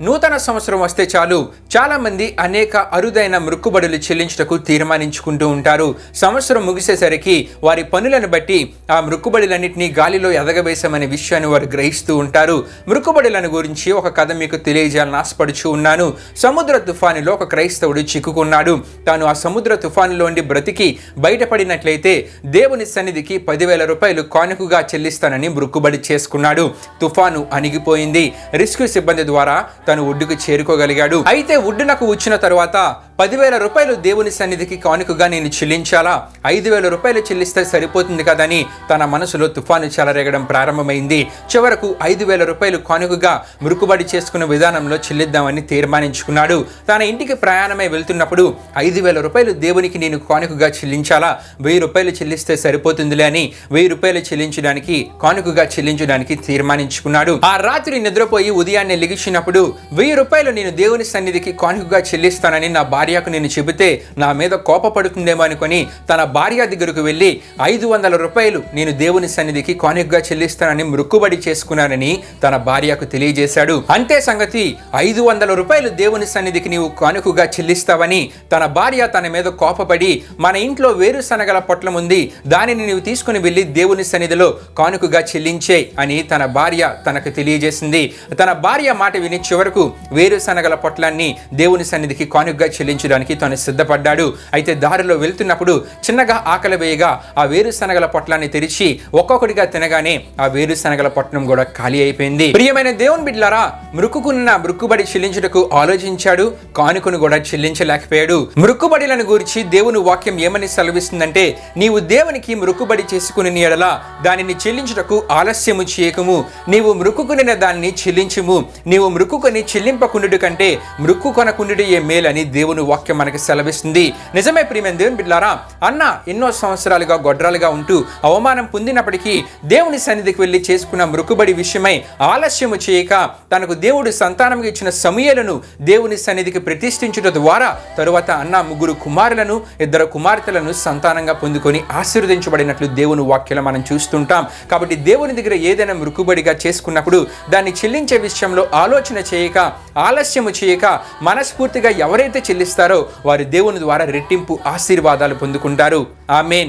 నూతన సంవత్సరం వస్తే చాలు. చాలామంది అనేక అరుదైన మృక్కుబడులు చెల్లించుటకు తీర్మానించుకుంటూ ఉంటారు. సంవత్సరం ముగిసేసరికి వారి పనులను బట్టి ఆ మృక్కుబడులన్నింటినీ గాలిలో ఎదగవేశామనే విషయాన్ని వారు గ్రహిస్తూ ఉంటారు. మృక్కుబడులను గురించి ఒక కథ మీకు తెలియజేయాలని ఆశపడుచు ఉన్నాను. సముద్ర తుఫానులో ఒక క్రైస్తవుడు చిక్కుకున్నాడు. తాను ఆ సముద్ర తుఫానులోండి బ్రతికి బయటపడినట్లయితే దేవుని సన్నిధికి పదివేల రూపాయలు కానుకగా చెల్లిస్తానని మృక్కుబడి చేసుకున్నాడు. తుఫాను అణిగిపోయింది. రెస్క్యూ సిబ్బంది ద్వారా తను ఒడ్డుకు చేరుకోగలిగాడు. అయితే ఒడ్డునకు వచ్చిన తర్వాత పదివేల రూపాయలు దేవుని సన్నిధికి కానుకగా నేను చెల్లించాలా? ఐదు వేల రూపాయలు చెల్లిస్తే సరిపోతుంది కదని తన మనసులో తుఫాను చెలరేగడం ప్రారంభమైంది. చివరకు ఐదు వేల రూపాయలు కానుకగా మృకుబడి చేసుకున్న విధానంలో చెల్లిద్దామని తీర్మానించుకున్నాడు. తన ఇంటికి ప్రయాణమై వెళ్తున్నప్పుడు ఐదు వేల రూపాయలు దేవునికి నేను కానుకగా చెల్లించాలా? వెయ్యి రూపాయలు చెల్లిస్తే సరిపోతుందిలే అని వెయ్యి రూపాయలు చెల్లించడానికి కానుకగా చెల్లించడానికి తీర్మానించుకున్నాడు. ఆ రాత్రి నిద్రపోయి ఉదయాన్నే లెగిచినప్పుడు వెయ్యి రూపాయలు నేను దేవుని సన్నిధికి కానుకగా చెల్లిస్తానని నా భార్య భార్యకు నేను చెబితే నా మీద కోపపడుతుందేమో అనుకొని తన భార్య దగ్గరకు వెళ్ళి ఐదు వందల రూపాయలు నేను దేవుని సన్నిధికి కానుకగా చెల్లిస్తానని మృక్కుబడి చేసుకున్నానని తన భార్యకు తెలియజేశాడు. అంతే సంగతి ఐదు వందల రూపాయలు దేవుని సన్నిధికి నీవు కానుకగా చెల్లిస్తావని తన భార్య తన మీద కోపపడి మన ఇంట్లో వేరుశనగల పొట్లం ఉంది దానిని నీవు తీసుకుని వెళ్ళి దేవుని సన్నిధిలో కానుకగా చెల్లించే అని తన భార్య తనకు తెలియజేసింది. తన భార్య మాట విని చివరకు వేరుశనగల పొట్లాన్ని దేవుని సన్నిధికి కానుకగా చెల్లించడానికి తాను సిద్ధపడ్డాడు. అయితే దారిలో వెళ్తున్నప్పుడు చిన్నగా ఆకలి వేయగా ఆ వేరుశనగల పొట్లాన్ని తెరిచి ఒక్కొక్కటిగా తినగానే ఆ వేరుశనగల పొట్లం కూడా ఖాళీ అయిపోయింది. ప్రియమైన దేవుని బిడ్లారా మృక్కుకున్న మృక్కుబడి చెల్లించుటకు ఆలోచించాడు కానుకను కూడా చెల్లించలేకపోయాడు. మృక్కుబడిలను గురించి దేవుని వాక్యం ఏమని సెలవిస్తుందంటే నీవు దేవునికి మృక్కుబడి చేసుకుని ఎడల దానిని చెల్లించుటకు ఆలస్యము చేయకము. నీవు మృక్కుకునిన దానిని చెల్లించుము. నీవు మృక్కుకొని చెల్లింపకుండు కంటే మృక్కు కొనకుండు ఏ మేలని దేవుని వాక్యం మనకి సెలవిస్తుంది. నిజమే ప్రియమైన దేవుని బిడ్లారా అన్న ఎన్నో సంవత్సరాలుగా గొడ్రాలుగా ఉంటూ అవమానం పొందినప్పటికీ దేవుని సన్నిధికి వెళ్ళి చేసుకున్న మృకుబడి విషయమై ఆలస్యము చేయక తనకు దేవుడు సంతానంగా ఇచ్చిన సమయలను దేవుని సన్నిధికి ప్రతిష్ఠించుట ద్వారా తరువాత అన్న ముగ్గురు కుమారులను ఇద్దరు కుమార్తెలను సంతానంగా పొందుకొని ఆశీర్వదించబడినట్లు దేవుని వాక్యలో మనం చూస్తుంటాం. కాబట్టి దేవుని దగ్గర ఏదైనా మృకుబడిగా చేసుకున్నప్పుడు దాన్ని చెల్లించే విషయంలో ఆలోచన చేయక ఆలస్యము చేయక మనస్ఫూర్తిగా ఎవరైతే చెల్లిస్తారో వారి దేవుని ద్వారా రెట్టింపు ఆశీర్వాదాలు పొందుకుంటారు. ఆమెన్.